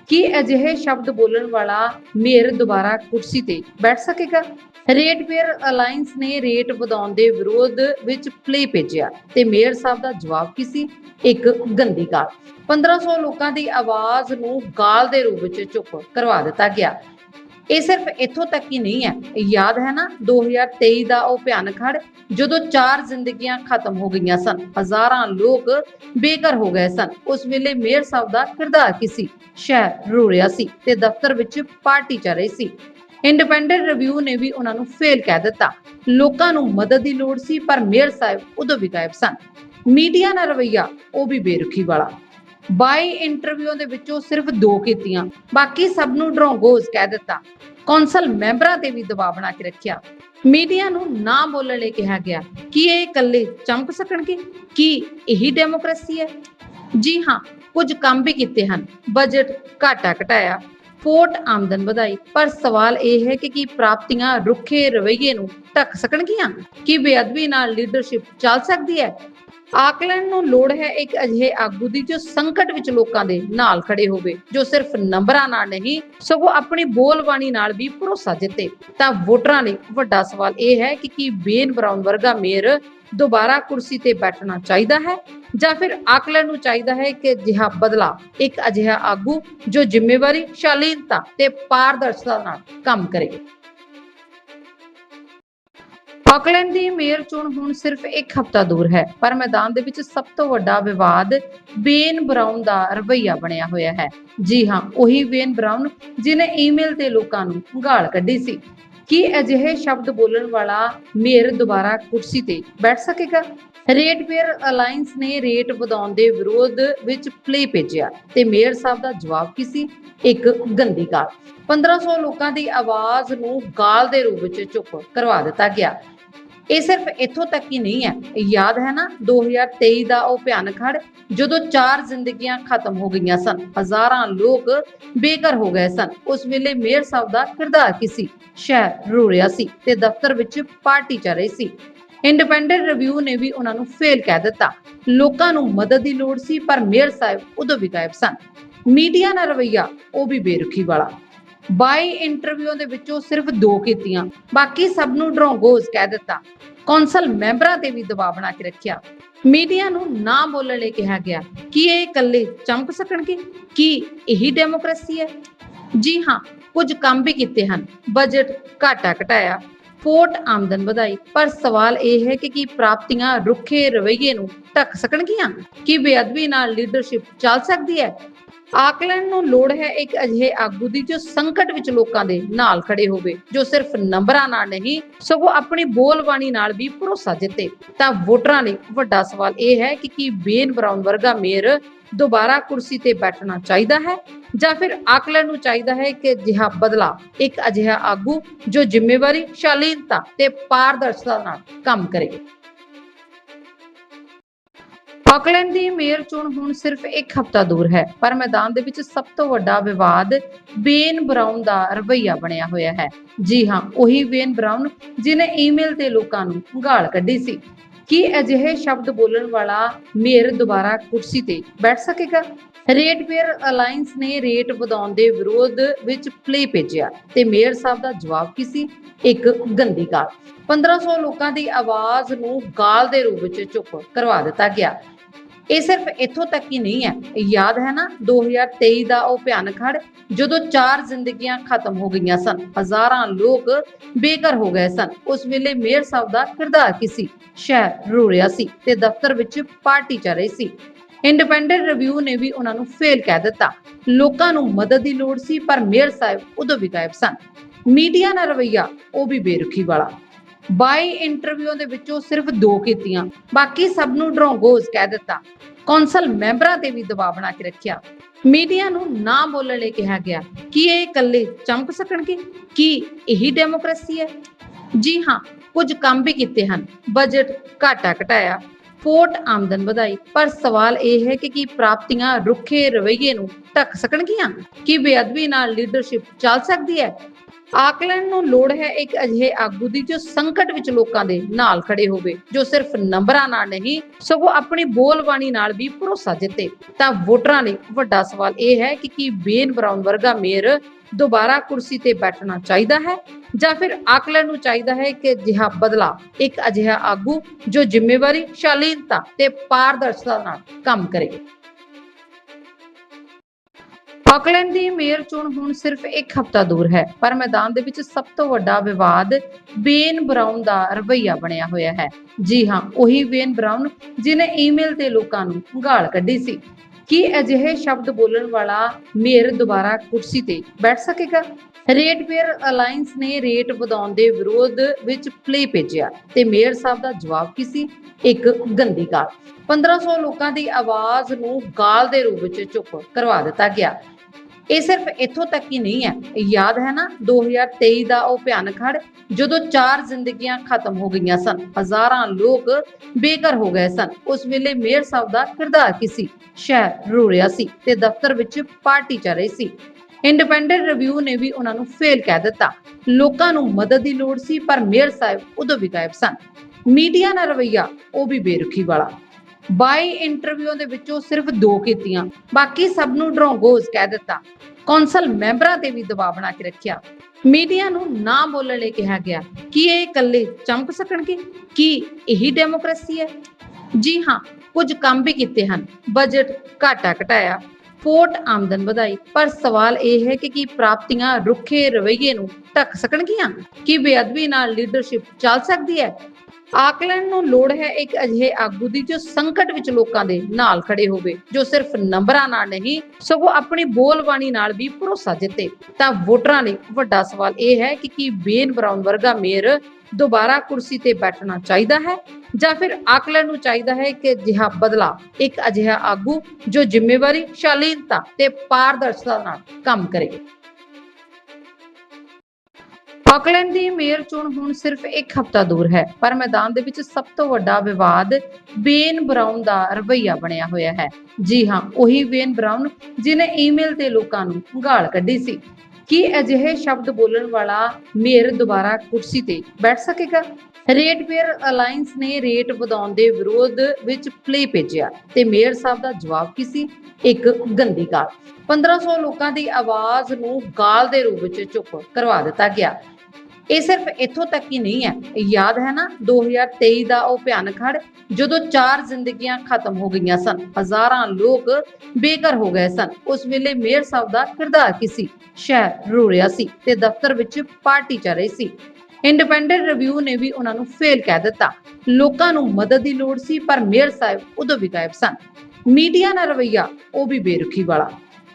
ਕੀ ਅਜਿਹੇ ਸ਼ਬਦ ਬੋਲਣ ਵਾਲਾ ਮੇਅਰ ਦੁਬਾਰਾ ਕੁਰਸੀ ਤੇ ਬੈਠ ਸਕੇਗਾ? ਰੇਟ ਪੇਅਰ ਅਲਾਈਅੰਸ ਨੇ ਰੇਟ ਵਧਾਉਣ ਦੇ ਵਿਰੋਧ ਵਿੱਚ ਪਲੇ ਭੇਜਿਆ ਤੇ ਮੇਅਰ ਸਾਹਿਬ ਦਾ ਜਵਾਬ ਕੀ ਸੀ? ਇੱਕ ਗੰਦੀ ਗਾਲ। 1500 ਲੋਕਾਂ ਦੀ ਆਵਾਜ਼ ਨੂੰ ਗਾਲ ਦੇ ਰੂਪ ਵਿੱਚ ਚੁੱਪ ਕਰਵਾ ਦਿੱਤਾ ਗਿਆ। ਇਹ ਸਿਰਫ ਇੱਥੋਂ ਤੱਕ ਹੀ ਨਹੀਂ ਹੈ। ਯਾਦ ਹੈ ਨਾ 2023 ਦਾ ਉਹ ਭਿਆਨਕ ਹੜ੍ਹ, ਜਦੋਂ ਚਾਰ ਜ਼ਿੰਦਗੀਆਂ ਖਤਮ ਹੋ ਗਈਆਂ ਸਨ। ਹਜ਼ਾਰਾਂ ਲੋਕ ਬੇਘਰ ਹੋ ਗਏ ਸਨ। ਉਸ ਵੇਲੇ ਮੇਅਰ ਸਾਹਿਬ ਦਾ ਕਿਰਦਾਰ ਕੀ ਸੀ? ਸ਼ਹਿਰ ਰੋ ਰਿਹਾ ਸੀ ਤੇ ਦਫ਼ਤਰ ਵਿੱਚ ਪਾਰਟੀ ਚੱਲ ਰਹੀ ਸੀ। ਇੰਡੀਪੈਂਡੈਂਟ ਰਿਵਿਊ ਨੇ ਵੀ ਉਹਨਾਂ ਨੂੰ ਫੇਲ ਕਹਿ ਦਿੱਤਾ। ਲੋਕਾਂ ਨੂੰ ਮਦਦ ਦੀ ਲੋੜ ਸੀ, ਪਰ ਮੇਅਰ ਸਾਹਿਬ ਉਦੋਂ ਵੀ ਗਾਇਬ ਸਨ। ਮੀਡੀਆ ਨਾਲ ਰਵਈਆ, ਉਹ ਵੀ ਬੇਰੁਖੀ ਵਾਲਾ। 22 ਇੰਟਰਵਿਊਆਂ ਦੇ ਵਿੱਚੋਂ ਸਿਰਫ ਦੋ ਕੀਤੀਆਂ, ਬਾਕੀ ਸਭ ਨੂੰ ਡਰੋਂਗੋਜ਼ ਕਹਿ ਦਿੱਤਾ। ਕੌਂਸਲ ਮੈਂਬਰਾਂ ਤੇ ਵੀ ਦਬਾਅ ਬਣਾ ਕੇ ਰੱਖਿਆ। ਮੀਡੀਆ ਨੂੰ ਨਾ ਬੋਲਣ ਲਈ ਕਿਹਾ ਗਿਆ, ਕਿ ਇਹ ਇਕੱਲੇ ਚਮਕ ਸਕਣਗੇ? ਕੀ ਇਹੀ ਡੈਮੋਕ੍ਰੇਸੀ ਹੈ? ਜੀ ਹਾਂ, ਕੁਝ ਕੰਮ ਵੀ ਕੀਤੇ ਹਨ। ਬਜਟ ਘਾਟਾ ਘਟਾਇਆ ਫੋਰਟ ਆਮਦਨ ਵਧਾਈ, ਪਰ ਸਵਾਲ ਇਹ ਹੈ ਕਿ ਕੀ ਪ੍ਰਾਪਤੀਆਂ ਰੁੱਖੇ ਰਵੱਈਏ ਨੂੰ ਢੱਕ ਸਕਣਗੀਆਂ? ਕੀ ਬੇਅਦਬੀ ਨਾਲ ਲੀਡਰਸ਼ਿਪ ਚੱਲ ਸਕਦੀ ਹੈ? ਆਕਲੈਂਡ ਨੂੰ ਲੋੜ ਹੈ ਇੱਕ ਅਜਿਹੇ ਆਗੂ ਦੀ ਜੋ ਸੰਕਟ ਵਿੱਚ ਲੋਕਾਂ ਦੇ ਨਾਲ ਖੜੇ ਹੋਵੇ, ਜੋ ਸਿਰਫ ਨੰਬਰਾਂ ਨਾਲ ਨਹੀਂ, ਸਗੋਂ ਆਪਣੀ ਬੋਲਬਾਣੀ ਨਾਲ ਵੀ ਭਰੋਸਾ ਜਿੱਤੇ। ਤਾਂ ਵੋਟਰਾਂ ਲਈ ਵੱਡਾ ਸਵਾਲ ਇਹ ਹੈ ਕਿ ਕੀ ਬੇਨ ਬਰਾਊਨ ਵਰਗਾ ਮੇਅਰ ਦੁਬਾਰਾ ਕੁਰਸੀ ਤੇ ਬੈਠਣਾ ਚਾਹੀਦਾ ਹੈ? ਜਾਂ ਫਿਰ ਆਕਲੈਂਡ ਨੂੰ ਚਾਹੀਦਾ ਹੈ ਕਿ ਅਜਿਹਾ ਬਦਲਾ, ਇੱਕ ਅਜਿਹਾ ਆਗੂ ਜੋ ਜ਼ਿੰਮੇਵਾਰੀ, ਸ਼ਾਲੀਨਤਾ ਤੇ ਪਾਰਦਰਸ਼ਤਾ ਨਾਲ ਕੰਮ ਕਰੇ। ਆਕਲੈਂਡ ਦੀ ਮੇਅਰ ਚੋਣ ਹੁਣ ਸਿਰਫ ਇੱਕ ਹਫ਼ਤਾ ਦੂਰ ਹੈ, ਪਰ ਮੈਦਾਨ ਦੇ ਵਿੱਚ ਸਭ ਤੋਂ ਵੱਡਾ ਵਿਵਾਦ ਬੇਨ ਬਰਾਊਨ ਦਾ ਰਵੱਈਆ ਬਣਿਆ ਹੋਇਆ ਹੈ। ਜੀ ਹਾਂ, ਉਹੀ ਬੇਨ ਬਰਾਊਨ ਜਿਨੇ ਈਮੇਲ ਤੇ ਲੋਕਾਂ ਨੂੰ ਗਾਲ ਕੱਢੀ ਸੀ। ਕੀ ਅਜਿਹੇ ਸ਼ਬਦ ਬੋਲਣ ਵਾਲਾ ਮੇਅਰ ਦੁਬਾਰਾ ਕੁਰਸੀ ਤੇ ਬੈਠ ਸਕੇਗਾ? ਰੇਟ ਪੇਅਰ ਅਲਾਈਅੰਸ ਨੇ ਰੇਟ ਵਧਾਉਣ ਦੇ ਵਿਰੋਧ ਵਿੱਚ ਪਲੇ ਭੇਜਿਆ ਤੇ ਮੇਅਰ ਸਾਹਿਬ ਦਾ ਜਵਾਬ ਕੀ ਸੀ? ਇੱਕ ਗੰਦੀ ਗਾਲ। 1500 ਲੋਕਾਂ ਦੀ ਆਵਾਜ਼ ਨੂੰ ਗਾਲ ਦੇ ਰੂਪ ਵਿੱਚ ਚੁੱਪ ਕਰਵਾ ਦਿੱਤਾ ਗਿਆ। ਇਹ ਸਿਰਫ ਇੱਥੋਂ ਤੱਕ ਹੀ ਨਹੀਂ ਹੈ। ਯਾਦ ਹੈ ਨਾ 2023 ਦਾ ਉਹ ਭਿਆਨਕ ਹੜ੍ਹ, ਜਦੋਂ ਚਾਰ ਜ਼ਿੰਦਗੀਆਂ ਖਤਮ ਹੋ ਗਈਆਂ ਸਨ, ਹਜ਼ਾਰਾਂ ਲੋਕ ਬੇਘਰ ਹੋ ਗਏ ਸਨ। ਉਸ ਵੇਲੇ ਮੇਅਰ ਸਾਹਿਬ ਦਾ ਕਿਰਦਾਰ ਕੀ ਸੀ? ਸ਼ਹਿਰ ਰੋ ਰਿਹਾ ਸੀ ਤੇ ਦਫ਼ਤਰ ਵਿੱਚ ਪਾਰਟੀ ਚੱਲ ਰਹੀ ਸੀ। ਇੰਡੀਪੈਂਡੈਂਟ ਰਿਵਿਊ ਨੇ ਵੀ ਉਹਨਾਂ ਨੂੰ ਫੇਲ ਕਹਿ ਦਿੱਤਾ। ਲੋਕਾਂ ਨੂੰ ਮਦਦ ਦੀ ਲੋੜ ਸੀ, ਪਰ ਮੇਅਰ ਸਾਹਿਬ ਉਦੋਂ ਵੀ ਗਾਇਬ ਸਨ। ਮੀਡੀਆ ਨਾਲ ਰਵਈਆ, ਉਹ ਵੀ ਬੇਰੁਖੀ ਵਾਲਾ। 22 ਇੰਟਰਵਿਊਆਂ ਦੇ ਵਿੱਚੋਂ ਸਿਰਫ ਦੋ ਕੀਤੀਆਂ, ਬਾਕੀ ਸਭ ਨੂੰ ਡਰੋਂਗੋਜ਼ ਕਹਿ ਦਿੱਤਾ। ਕੌਂਸਲ ਮੈਂਬਰਾਂ ਤੇ ਵੀ ਦਬਾਅ ਬਣਾ ਕੇ ਰੱਖਿਆ। ਮੀਡੀਆ ਨੂੰ ਨਾ ਬੋਲਣ ਲਈ ਕਿਹਾ ਗਿਆ, ਕਿ ਇਹ ਇਕੱਲੇ ਚਮਕ ਸਕਣਗੇ? ਕੀ ਇਹੀ ਡੈਮੋਕ੍ਰੇਸੀ ਹੈ? ਜੀ ਹਾਂ, ਕੁਝ ਕੰਮ ਵੀ ਕੀਤੇ ਹਨ। ਬਜਟ ਘਾਟਾ ਘਟਾਇਆ ਫੋਰਟ ਆਮਦਨ ਵਧਾਈ, ਪਰ ਸਵਾਲ ਇਹ ਹੈ ਕਿ ਕੀ ਪ੍ਰਾਪਤੀਆਂ ਰੁੱਖੇ ਰਵੱਈਏ ਨੂੰ ਢੱਕ ਸਕਣਗੀਆਂ? ਕੀ ਬੇਅਦਬੀ ਨਾਲ ਲੀਡਰਸ਼ਿਪ ਚੱਲ ਸਕਦੀ ਹੈ? ਆਕਲੈਂਡ ਨੂੰ ਲੋੜ ਹੈ ਇੱਕ ਅਜਿਹੇ ਆਗੂ ਦੀ ਜੋ ਸੰਕਟ ਵਿੱਚ ਲੋਕਾਂ ਦੇ ਨਾਲ ਖੜੇ ਹੋਵੇ, ਜੋ ਸਿਰਫ ਨੰਬਰਾਂ ਨਾਲ ਨਹੀਂ, ਸਗੋਂ ਆਪਣੀ ਬੋਲਬਾਣੀ ਨਾਲ ਵੀ ਭਰੋਸਾ ਜਿੱਤੇ। ਤਾਂ ਵੋਟਰਾਂ ਲਈ ਵੱਡਾ ਸਵਾਲ ਇਹ ਹੈ ਕਿ ਕੀ ਬੇਨ ਬਰਾਊਨ ਵਰਗਾ ਮੇਅਰ ਦੁਬਾਰਾ ਕੁਰਸੀ ਤੇ ਬੈਠਣਾ ਚਾਹੀਦਾ ਹੈ? ਜਾਂ ਫਿਰ ਆਕਲੈਂਡ ਨੂੰ ਚਾਹੀਦਾ ਹੈ ਕਿ ਅਜਿਹਾ ਬਦਲਾ, ਇੱਕ ਅਜਿਹਾ ਆਗੂ ਜੋ ਜ਼ਿੰਮੇਵਾਰੀ, ਸ਼ਾਲੀਨਤਾ ਤੇ ਪਾਰਦਰਸ਼ਤਾ ਨਾਲ ਕੰਮ ਕਰੇ। ਆਕਲੈਂਡ ਦੀ ਮੇਅਰ ਚੋਣ ਹੁਣ ਸਿਰਫ ਇੱਕ ਹਫ਼ਤਾ ਦੂਰ ਹੈ, ਪਰ ਮੈਦਾਨ ਦੇ ਵਿੱਚ ਸਭ ਤੋਂ ਵੱਡਾ ਵਿਵਾਦ ਬੇਨ ਬਰਾਊਨ ਦਾ ਰਵੱਈਆ ਬਣਿਆ ਹੋਇਆ ਹੈ। ਜੀ ਹਾਂ, ਉਹੀ ਬੇਨ ਬਰਾਊਨ ਜਿਨੇ ਈਮੇਲ ਤੇ ਲੋਕਾਂ ਨੂੰ ਗਾਲ ਕੱਢੀ ਸੀ। ਕੀ ਅਜਿਹੇ ਸ਼ਬਦ ਬੋਲਣ ਵਾਲਾ ਮੇਅਰ ਦੁਬਾਰਾ ਕੁਰਸੀ ਤੇ ਬੈਠ ਸਕੇਗਾ? ਰੇਟ ਪੇਅਰ ਅਲਾਈਅੰਸ ਨੇ ਰੇਟ ਵਧਾਉਣ ਦੇ ਵਿਰੋਧ ਵਿੱਚ ਪਲੇ ਭੇਜਿਆ ਤੇ ਮੇਅਰ ਸਾਹਿਬ ਦਾ ਜਵਾਬ ਕੀ ਸੀ? ਇੱਕ ਗੰਦੀ ਗਾਲ। 1500 ਲੋਕਾਂ ਦੀ ਆਵਾਜ਼ ਨੂੰ ਗਾਲ ਦੇ ਰੂਪ ਵਿੱਚ ਚੁੱਪ ਕਰਵਾ ਦਿੱਤਾ ਗਿਆ। ਇਹ ਸਿਰਫ ਇੱਥੋਂ ਤੱਕ ਹੀ ਨਹੀਂ ਹੈ। ਯਾਦ ਹੈ ਨਾ 2023 ਦਾ ਉਹ ਭਿਆਨਕ ਹੜ੍ਹ, ਜਦੋਂ ਚਾਰ ਜ਼ਿੰਦਗੀਆਂ ਖਤਮ ਹੋ ਗਈਆਂ ਸਨ। ਹਜ਼ਾਰਾਂ ਲੋਕ ਬੇਘਰ ਹੋ ਗਏ ਸਨ। ਉਸ ਵੇਲੇ ਮੇਅਰ ਸਾਹਿਬ ਦਾ ਕਿਰਦਾਰ ਕੀ ਸੀ? ਸ਼ਹਿਰ ਰੋ ਰਿਹਾ ਸੀ ਤੇ ਦਫ਼ਤਰ ਵਿੱਚ ਪਾਰਟੀ ਚੱਲ ਰਹੀ ਸੀ। ਇੰਡੀਪੈਂਡੈਂਟ ਰਿਵਿਊ ਨੇ ਵੀ ਉਹਨਾਂ ਨੂੰ ਫੇਲ ਕਹਿ ਦਿੱਤਾ। ਲੋਕਾਂ ਨੂੰ ਮਦਦ ਦੀ ਲੋੜ ਸੀ, ਪਰ ਮੇਅਰ ਸਾਹਿਬ ਉਦੋਂ ਵੀ ਗਾਇਬ ਸਨ। ਮੀਡੀਆ ਦਾ ਰਵਈਆ, ਉਹ ਵੀ ਬੇਰੁਖੀ ਵਾਲਾ। 22 ਇੰਟਰਵਿਊਆਂ ਦੇ ਵਿੱਚੋਂ ਸਿਰਫ ਦੋ ਕੀਤੀਆਂ, ਬਾਕੀ ਸਭ ਨੂੰ ਡਰੋਂਗੋਜ਼ ਕਹਿ ਦਿੱਤਾ। ਕੌਂਸਲ ਮੈਂਬਰਾਂ ਤੇ ਵੀ ਦਬਾਅ ਬਣਾ ਕੇ ਰੱਖਿਆ। ਮੀਡੀਆ ਨੂੰ ਨਾ ਬੋਲਣ ਲਈ ਕਿਹਾ ਗਿਆ, ਕਿ ਇਹ ਇਕੱਲੇ ਚਮਕ ਸਕਣਗੇ? ਕੀ ਇਹੀ ਡੈਮੋਕ੍ਰੇਸੀ ਹੈ? ਜੀ ਹਾਂ, ਕੁਝ ਕੰਮ ਵੀ ਕੀਤੇ ਹਨ, ਬਜਟ ਘਾਟਾ ਘਟਾਇਆ ਫੋਰਟ ਆਮਦਨ ਵਧਾਈ, ਪਰ ਸਵਾਲ ਇਹ ਹੈ ਕਿ ਕੀ ਪ੍ਰਾਪਤੀਆਂ ਰੁੱਖੇ ਰਵੱਈਏ ਨੂੰ ਢੱਕ ਸਕਣਗੀਆਂ? ਕੀ ਬੇਅਦਬੀ ਨਾਲ ਲੀਡਰਸ਼ਿਪ ਚੱਲ ਸਕਦੀ ਹੈ? ਆਕਲੈਂਡ ਨੂੰ ਲੋੜ ਹੈ ਇੱਕ ਅਜਿਹੇ ਆਗੂ ਦੀ ਜੋ ਸੰਕਟ ਵਿੱਚ ਲੋਕਾਂ ਦੇ ਨਾਲ ਖੜੇ ਹੋਵੇ, ਜੋ ਸਿਰਫ ਨੰਬਰਾਂ ਨਾਲ ਨਹੀਂ, ਸਗੋਂ ਆਪਣੀ ਬੋਲਬਾਣੀ ਨਾਲ ਵੀ ਭਰੋਸਾ ਜਿੱਤੇ। ਤਾਂ ਵੋਟਰਾਂ ਲਈ ਵੱਡਾ ਸਵਾਲ ਇਹ ਹੈ ਕਿ ਕੀ ਬੇਨ ਬਰਾਊਨ ਵਰਗਾ ਮੇਅਰ ਦੁਬਾਰਾ ਕੁਰਸੀ ਤੇ ਬੈਠਣਾ ਚਾਹੀਦਾ ਹੈ? ਜਾਂ ਫਿਰ ਆਕਲੈਂਡ ਨੂੰ ਚਾਹੀਦਾ ਹੈ ਕਿ ਅਜਿਹਾ ਬਦਲਾ, ਇੱਕ ਅਜਿਹਾ ਆਗੂ ਜੋ ਜ਼ਿੰਮੇਵਾਰੀ, ਸ਼ਾਲੀਨਤਾ ਤੇ ਪਾਰਦਰਸ਼ਤਾ ਨਾਲ ਕੰਮ ਕਰੇ। ਆਕਲੈਂਡ ਦੀ ਮੇਅਰ ਚੋਣ ਹੁਣ ਸਿਰਫ ਇੱਕ ਹਫ਼ਤਾ ਦੂਰ ਹੈ, ਪਰ ਮੈਦਾਨ ਦੇ ਵਿੱਚ ਸਭ ਤੋਂ ਵੱਡਾ ਵਿਵਾਦ ਬੇਨ ਬਰਾਊਨ ਦਾ ਰਵੱਈਆ ਬਣਿਆ ਹੋਇਆ ਹੈ। ਜੀ ਹਾਂ, ਉਹੀ ਬੇਨ ਬਰਾਊਨ ਜਿਨੇ ਈਮੇਲ ਤੇ ਲੋਕਾਂ ਨੂੰ ਗਾਲ ਕੱਢੀ ਸੀ। ਕੀ ਅਜਿਹੇ ਸ਼ਬਦ ਬੋਲਣ ਵਾਲਾ ਮੇਅਰ ਦੁਬਾਰਾ ਕੁਰਸੀ ਤੇ ਬੈਠ ਸਕੇਗਾ? ਰੇਟ ਪੇਅਰ ਅਲਾਈਅੰਸ ਨੇ ਰੇਟ ਵਧਾਉਣ ਦੇ ਵਿਰੋਧ ਵਿੱਚ ਪਲੇ ਭੇਜਿਆ ਤੇ ਮੇਅਰ ਸਾਹਿਬ ਦਾ ਜਵਾਬ ਕੀ ਸੀ? ਇੱਕ ਗੰਦੀ ਗਾਲ। 1500 ਲੋਕਾਂ ਦੀ ਆਵਾਜ਼ ਨੂੰ ਗਾਲ ਦੇ ਰੂਪ ਵਿੱਚ ਚੁੱਪ ਕਰਵਾ ਦਿੱਤਾ ਗਿਆ। ਇਹ ਸਿਰਫ ਇੱਥੋਂ ਤੱਕ ਹੀ ਨਹੀਂ ਹੈ। ਯਾਦ ਹੈ ਨਾ 2023 ਦਾ ਉਹ ਭਿਆਨਕ ਹੜ੍ਹ, ਜਦੋਂ ਚਾਰ ਜ਼ਿੰਦਗੀਆਂ ਖਤਮ ਹੋ ਗਈਆਂ ਸਨ। ਹਜ਼ਾਰਾਂ ਲੋਕ ਬੇਘਰ ਹੋ ਗਏ ਸਨ। ਉਸ ਵੇਲੇ ਮੇਅਰ ਸਾਹਿਬ ਦਾ ਕਿਰਦਾਰ ਕੀ ਸੀ? ਸ਼ਹਿਰ ਰੋ ਰਿਹਾ ਸੀ ਤੇ ਦਫ਼ਤਰ ਵਿੱਚ ਪਾਰਟੀ ਚੱਲ ਰਹੀ ਸੀ। ਇੰਡੀਪੈਂਡੈਂਟ ਰਿਵਿਊ ਨੇ ਵੀ ਉਹਨਾਂ ਨੂੰ ਫੇਲ ਕਹਿ ਦਿੱਤਾ। ਲੋਕਾਂ ਨੂੰ ਮਦਦ ਦੀ ਲੋੜ ਸੀ, ਪਰ ਮੇਅਰ ਸਾਹਿਬ ਉਦੋਂ ਵੀ ਗਾਇਬ ਸਨ। ਮੀਡੀਆ ਨਾਲ ਰਵਈਆ, ਉਹ ਵੀ ਬੇਰੁਖੀ ਵਾਲਾ। 22 ਇੰਟਰਵਿਊਆਂ ਦੇ ਵਿੱਚੋਂ ਸਿਰਫ ਦੋ ਕੀਤੀਆਂ, ਬਾਕੀ ਸਭ ਨੂੰ ਡਰੋਂਗੋਜ਼ ਕਹਿ ਦਿੱਤਾ। ਕੌਂਸਲ ਮੈਂਬਰਾਂ ਤੇ ਵੀ ਦਬਾਅ ਬਣਾ ਕੇ ਰੱਖਿਆ। ਮੀਡੀਆ ਨੂੰ ਨਾ ਬੋਲਣ ਲਈ ਕਿਹਾ ਗਿਆ, ਕਿ ਇਹ ਇਕੱਲੇ ਚਮਕ ਸਕਣਗੇ? ਕੀ ਇਹੀ ਡੈਮੋਕ੍ਰੇਸੀ ਹੈ? ਜੀ ਹਾਂ, ਕੁਝ ਕੰਮ ਵੀ ਕੀਤੇ ਹਨ। ਬਜਟ ਘਾਟਾ ਘਟਾਇਆ ਫੋਰਟ ਆਮਦਨ ਵਧਾਈ, ਪਰ ਸਵਾਲ ਇਹ ਹੈ ਕਿ ਕੀ ਪ੍ਰਾਪਤੀਆਂ ਰੁੱਖੇ ਰਵੱਈਏ ਨੂੰ ਢੱਕ ਸਕਣਗੀਆਂ? ਕੀ ਬੇਅਦਬੀ ਨਾਲ ਲੀਡਰਸ਼ਿਪ ਚੱਲ ਸਕਦੀ ਹੈ? ਆਕਲੈਂਡ ਨੂੰ ਲੋੜ ਹੈ ਇੱਕ ਅਜਿਹੇ ਆਗੂ ਦੀ ਜੋ ਸੰਕਟ ਵਿੱਚ ਲੋਕਾਂ ਦੇ ਨਾਲ ਖੜੇ ਹੋਵੇ, ਜੋ ਸਿਰਫ ਨੰਬਰਾਂ ਨਾਲ ਨਹੀਂ, ਸਗੋਂ ਆਪਣੀ ਬੋਲਬਾਣੀ ਨਾਲ ਵੀ ਭਰੋਸਾ ਜਿੱਤੇ। ਤਾਂ ਵੋਟਰਾਂ ਲਈ ਵੱਡਾ ਸਵਾਲ ਇਹ ਹੈ ਕਿ ਕੀ ਬੇਨ ਬਰਾਊਨ ਵਰਗਾ ਮੇਅਰ ਦੁਬਾਰਾ ਕੁਰਸੀ ਤੇ ਬੈਠਣਾ ਚਾਹੀਦਾ ਹੈ? ਜਾਂ ਫਿਰ ਆਕਲੈਂਡ ਨੂੰ ਚਾਹੀਦਾ ਹੈ ਕਿ ਅਜਿਹਾ ਬਦਲਾ, ਇੱਕ ਅਜਿਹਾ ਆਗੂ ਜੋ ਜ਼ਿੰਮੇਵਾਰੀ, ਸ਼ਾਲੀਨਤਾ ਤੇ ਪਾਰਦਰਸ਼ਤਾ ਨਾਲ ਕੰਮ ਕਰੇ। ਆਕਲੈਂਡ ਦੀ ਮੇਅਰ ਚੋਣ ਹੁਣ ਸਿਰਫ ਇੱਕ ਹਫ਼ਤਾ ਦੂਰ ਹੈ, ਪਰ ਮੈਦਾਨ ਦੇ ਵਿੱਚ ਸਭ ਤੋਂ ਵੱਡਾ ਵਿਵਾਦ ਬੇਨ ਬਰਾਊਨ ਦਾ ਰਵੱਈਆ ਬਣਿਆ ਹੋਇਆ ਹੈ। ਜੀ ਹਾਂ, ਉਹੀ ਬੇਨ ਬਰਾਊਨ ਜਿਨੇ ਈਮੇਲ ਤੇ ਲੋਕਾਂ ਨੂੰ ਗਾਲ ਕੱਢੀ ਸੀ। ਕੀ ਅਜਿਹੇ ਸ਼ਬਦ ਬੋਲਣ ਵਾਲਾ ਮੇਅਰ ਦੁਬਾਰਾ ਕੁਰਸੀ ਤੇ ਬੈਠ ਸਕੇਗਾ? ਰੇਟ ਰੇਟਪੇਅਰ ਅਲਾਈਅੰਸ ਨੇ ਰੇਟ ਵਧਾਉਣ ਦੇ ਵਿਰੋਧ ਵਿੱਚ ਪਲੇ ਭੇਜਿਆ ਤੇ ਮੇਅਰ ਸਾਹਿਬ ਦਾ ਜਵਾਬ ਕੀ ਸੀ? ਇੱਕ ਗੰਦੀ ਗਾਲ। 1500 ਲੋਕਾਂ ਦੀ ਆਵਾਜ਼ ਨੂੰ ਗਾਲ ਦੇ ਰੂਪ ਵਿੱਚ ਚੁੱਪ ਕਰਵਾ ਦਿੱਤਾ ਗਿਆ। ਇਹ ਸਿਰਫ ਇੱਥੋਂ ਤੱਕ ਹੀ ਨਹੀਂ ਹੈ। ਯਾਦ ਹੈ ਨਾ 2023 ਦਾ ਉਹ ਭਿਆਨਕ ਹੜ੍ਹ, ਜਦੋਂ ਚਾਰ ਜ਼ਿੰਦਗੀਆਂ ਖਤਮ ਹੋ ਗਈਆਂ ਸਨ, ਹਜ਼ਾਰਾਂ ਲੋਕ ਬੇਘਰ ਹੋ ਗਏ ਸਨ। ਉਸ ਵੇਲੇ ਮੇਅਰ ਸਾਹਿਬ ਦਾ ਕਿਰਦਾਰ ਕੀ ਸੀ? ਸ਼ਹਿਰ ਰੋ ਰਿਹਾ ਸੀ ਤੇ ਦਫ਼ਤਰ ਵਿੱਚ ਪਾਰਟੀ ਚੱਲ ਰਹੀ ਸੀ। ਇੰਡੀਪੈਂਡੈਂਟ ਰਿਵਿਊ ਨੇ ਵੀ ਉਹਨਾਂ ਨੂੰ ਫੇਲ ਕਹਿ ਦਿੱਤਾ। ਲੋਕਾਂ ਨੂੰ ਮਦਦ ਦੀ ਲੋੜ ਸੀ, ਪਰ ਮੇਅਰ ਸਾਹਿਬ ਉਦੋਂ ਵੀ ਗਾਇਬ ਸਨ। ਮੀਡੀਆ ਨਾਲ ਰਵਈਆ, ਉਹ ਵੀ ਬੇਰੁਖੀ ਵਾਲਾ।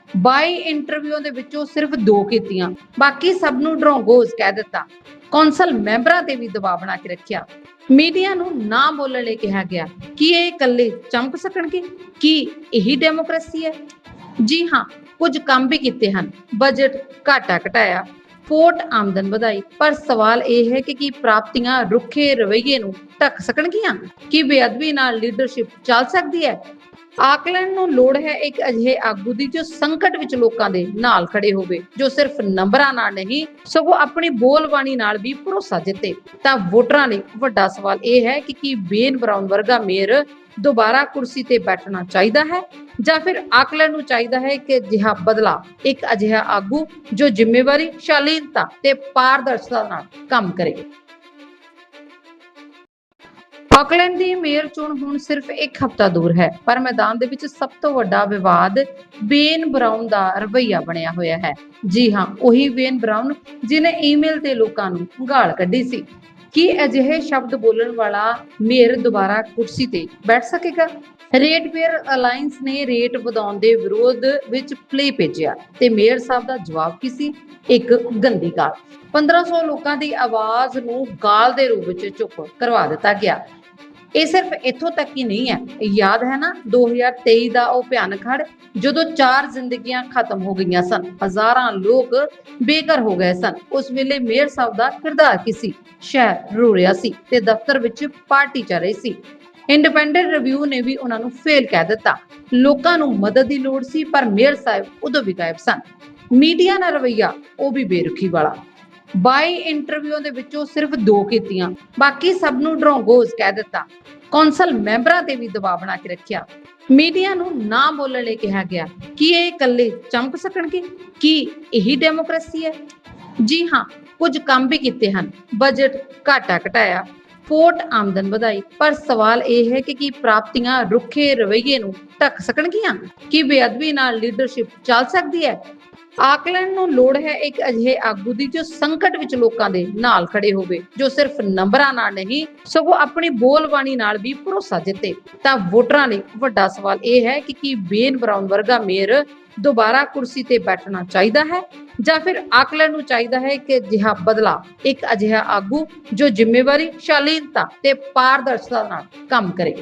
22 ਇੰਟਰਵਿਊਆਂ ਦੇ ਵਿੱਚੋਂ ਸਿਰਫ ਦੋ ਕੀਤੀਆਂ, ਬਾਕੀ ਸਭ ਨੂੰ ਡਰੋਂਗੋਜ਼ ਕਹਿ ਦਿੱਤਾ। ਕੌਂਸਲ ਮੈਂਬਰਾਂ ਤੇ ਵੀ ਦਬਾਅ ਬਣਾ ਕੇ ਰੱਖਿਆ। ਮੀਡੀਆ ਨੂੰ ਨਾ ਬੋਲਣ ਲਈ ਕਿਹਾ ਗਿਆ, ਕਿ ਇਹ ਇਕੱਲੇ ਚਮਕ ਸਕਣਗੇ? ਕੀ ਇਹੀ ਡੈਮੋਕ੍ਰੇਸੀ ਹੈ? ਜੀ ਹਾਂ, ਕੁਝ ਕੰਮ ਵੀ ਕੀਤੇ ਹਨ। ਬਜਟ ਘਾਟਾ ਘਟਾਇਆ ਫੋਰਟ ਆਮਦਨ ਵਧਾਈ, ਪਰ ਸਵਾਲ ਇਹ ਹੈ ਕਿ ਕੀ ਪ੍ਰਾਪਤੀਆਂ ਰੁੱਖੇ ਰਵੱਈਏ ਨੂੰ ਢੱਕ ਸਕਣਗੀਆਂ? ਕੀ ਬੇਅਦਬੀ ਨਾਲ ਲੀਡਰਸ਼ਿਪ ਚੱਲ ਸਕਦੀ ਹੈ? ਆਕਲੈਂਡ ਨੂੰ ਲੋੜ ਹੈ ਇੱਕ ਅਜਿਹੇ ਆਗੂ ਦੀ ਜੋ ਸੰਕਟ ਵਿੱਚ ਲੋਕਾਂ ਦੇ ਨਾਲ ਖੜੇ ਹੋਵੇ, ਜੋ ਸਿਰਫ ਨੰਬਰਾਂ ਨਾਲ ਨਹੀਂ, ਸਗੋਂ ਆਪਣੀ ਬੋਲਬਾਣੀ ਨਾਲ ਵੀ ਭਰੋਸਾ ਜਿੱਤੇ। ਤਾਂ ਵੋਟਰਾਂ ਲਈ ਵੱਡਾ ਸਵਾਲ ਇਹ ਹੈ ਕਿ ਕੀ ਬੇਨ ਬਰਾਊਨ ਵਰਗਾ ਮੇਅਰ ਦੁਬਾਰਾ ਕੁਰਸੀ ਤੇ ਬੈਠਣਾ ਚਾਹੀਦਾ ਹੈ? ਜਾਂ ਫਿਰ ਆਕਲੈਂਡ ਨੂੰ ਚਾਹੀਦਾ ਹੈ ਕਿ ਅਜਿਹਾ ਬਦਲਾ, ਇੱਕ ਅਜਿਹਾ ਆਗੂ ਜੋ ਜ਼ਿੰਮੇਵਾਰੀ, ਸ਼ਾਲੀਨਤਾ ਤੇ ਪਾਰਦਰਸ਼ਤਾ ਨਾਲ ਕੰਮ ਕਰੇ। ਆਕਲੈਂਡ ਦੀ ਮੇਅਰ ਚੋਣ ਹੁਣ ਸਿਰਫ ਇੱਕ ਹਫ਼ਤਾ ਦੂਰ ਹੈ, ਪਰ ਮੈਦਾਨ ਦੇ ਵਿੱਚ ਸਭ ਤੋਂ ਵੱਡਾ ਵਿਵਾਦ ਬੇਨ ਬਰਾਊਨ ਦਾ ਰਵੱਈਆ ਬਣਿਆ ਹੋਇਆ ਹੈ। ਜੀ ਹਾਂ, ਉਹੀ ਬੇਨ ਬਰਾਊਨ ਜਿਨੇ ਈਮੇਲ ਤੇ ਲੋਕਾਂ ਨੂੰ ਗਾਲ ਕੱਢੀ ਸੀ। ਕੀ ਅਜਿਹੇ ਸ਼ਬਦ ਬੋਲਣ ਵਾਲਾ ਮੇਅਰ ਦੁਬਾਰਾ ਕੁਰਸੀ ਤੇ ਬੈਠ ਸਕੇਗਾ? ਰੇਟ ਰੇਟਪੇਅਰ ਅਲਾਈਅੰਸ ਨੇ ਰੇਟ ਵਧਾਉਣ ਦੇ ਵਿਰੋਧ ਵਿੱਚ ਪਲੇ ਭੇਜਿਆ ਤੇ ਮੇਅਰ ਸਾਹਿਬ ਦਾ ਜਵਾਬ ਕੀ ਸੀ? ਇੱਕ ਗੰਦੀ ਗਾਲ। 1500 ਲੋਕਾਂ ਦੀ ਆਵਾਜ਼ ਨੂੰ ਗਾਲ ਦੇ ਰੂਪ ਵਿੱਚ ਚੁੱਪ ਕਰਵਾ ਦਿੱਤਾ ਗਿਆ। ਇਹ ਸਿਰਫ ਇੱਥੋਂ ਤੱਕ ਹੀ ਨਹੀਂ ਹੈ। ਯਾਦ ਹੈ ਨਾ 2023 ਦਾ ਉਹ ਭਿਆਨਕ ਹੜ੍ਹ, ਜਦੋਂ ਚਾਰ ਜ਼ਿੰਦਗੀਆਂ ਖਤਮ ਹੋ ਗਈਆਂ ਸਨ, ਹਜ਼ਾਰਾਂ ਲੋਕ ਬੇਘਰ ਹੋ ਗਏ ਸਨ। ਉਸ ਵੇਲੇ ਮੇਅਰ ਸਾਹਿਬ ਦਾ ਕਿਰਦਾਰ ਕੀ ਸੀ? ਸ਼ਹਿਰ ਰੋ ਰਿਹਾ ਸੀ ਤੇ ਦਫ਼ਤਰ ਵਿੱਚ ਪਾਰਟੀ ਚੱਲ ਰਹੀ ਸੀ। ਇੰਡੀਪੈਂਡੈਂਟ ਰਿਵਿਊ ਨੇ ਵੀ ਉਹਨਾਂ ਨੂੰ ਫੇਲ ਕਹਿ ਦਿੱਤਾ। ਲੋਕਾਂ ਨੂੰ ਮਦਦ ਦੀ ਲੋੜ ਸੀ, ਪਰ ਮੇਅਰ ਸਾਹਿਬ ਉਦੋਂ ਵੀ ਗਾਇਬ ਸਨ। ਮੀਡੀਆ ਨਾਲ ਰਵਈਆ, ਉਹ ਵੀ ਬੇਰੁਖੀ ਵਾਲਾ। 22 ਇੰਟਰਵਿਊਆਂ ਦੇ ਵਿੱਚੋਂ ਸਿਰਫ ਦੋ ਕੀਤੀਆਂ, ਬਾਕੀ ਸਭ ਨੂੰ ਡਰੋਂਗੋਜ਼ ਕਹਿ ਦਿੱਤਾ। ਕੌਂਸਲ ਮੈਂਬਰਾਂ ਤੇ ਵੀ ਦਬਾਅ ਬਣਾ ਕੇ ਰੱਖਿਆ। ਮੀਡੀਆ ਨੂੰ ਨਾ ਬੋਲਣ ਲਈ ਕਿਹਾ ਗਿਆ, ਕਿ ਇਹ ਇਕੱਲੇ ਚਮਕ ਸਕਣਗੇ? ਕੀ ਇਹੀ ਡੈਮੋਕ੍ਰੇਸੀ ਹੈ? ਜੀ ਹਾਂ, ਕੁਝ ਕੰਮ ਵੀ ਕੀਤੇ ਹਨ। ਬਜਟ ਘਾਟਾ ਘਟਾਇਆ ਫੋਰਟ ਆਮਦਨ ਵਧਾਈ, ਪਰ ਸਵਾਲ ਇਹ ਹੈ ਕਿ ਕੀ ਪ੍ਰਾਪਤੀਆਂ ਰੁੱਖੇ ਰਵੱਈਏ ਨੂੰ ਢੱਕ ਸਕਣਗੀਆਂ? ਕੀ ਬੇਅਦਬੀ ਨਾਲ ਲੀਡਰਸ਼ਿਪ ਚੱਲ ਸਕਦੀ ਹੈ? ਆਕਲੈਂਡ ਨੂੰ ਲੋੜ ਹੈ ਇੱਕ ਅਜਿਹੇ ਆਗੂ ਦੀ ਜੋ ਸੰਕਟ ਵਿੱਚ ਲੋਕਾਂ ਦੇ ਨਾਲ ਖੜੇ ਹੋਵੇ, ਜੋ ਸਿਰਫ ਨੰਬਰਾਂ ਨਾਲ ਨਹੀਂ, ਸਗੋਂ ਆਪਣੀ ਬੋਲਬਾਣੀ ਨਾਲ ਵੀ ਭਰੋਸਾ ਜਿੱਤੇ। ਤਾਂ ਵੋਟਰਾਂ ਲਈ ਵੱਡਾ ਸਵਾਲ ਇਹ ਹੈ ਕਿ ਕੀ ਬੇਨ ਬਰਾਊਨ ਵਰਗਾ ਮੇਅਰ ਦੁਬਾਰਾ ਕੁਰਸੀ ਤੇ ਬੈਠਣਾ ਚਾਹੀਦਾ ਹੈ? ਜਾਂ ਫਿਰ ਆਕਲੈਂਡ ਨੂੰ ਚਾਹੀਦਾ ਹੈ ਕਿ ਅਜਿਹਾ ਬਦਲਾ, ਇੱਕ ਅਜਿਹਾ ਆਗੂ ਜੋ ਜ਼ਿੰਮੇਵਾਰੀ, ਸ਼ਾਲੀਨਤਾ ਤੇ ਪਾਰਦਰਸ਼ਤਾ ਨਾਲ ਕੰਮ ਕਰੇ।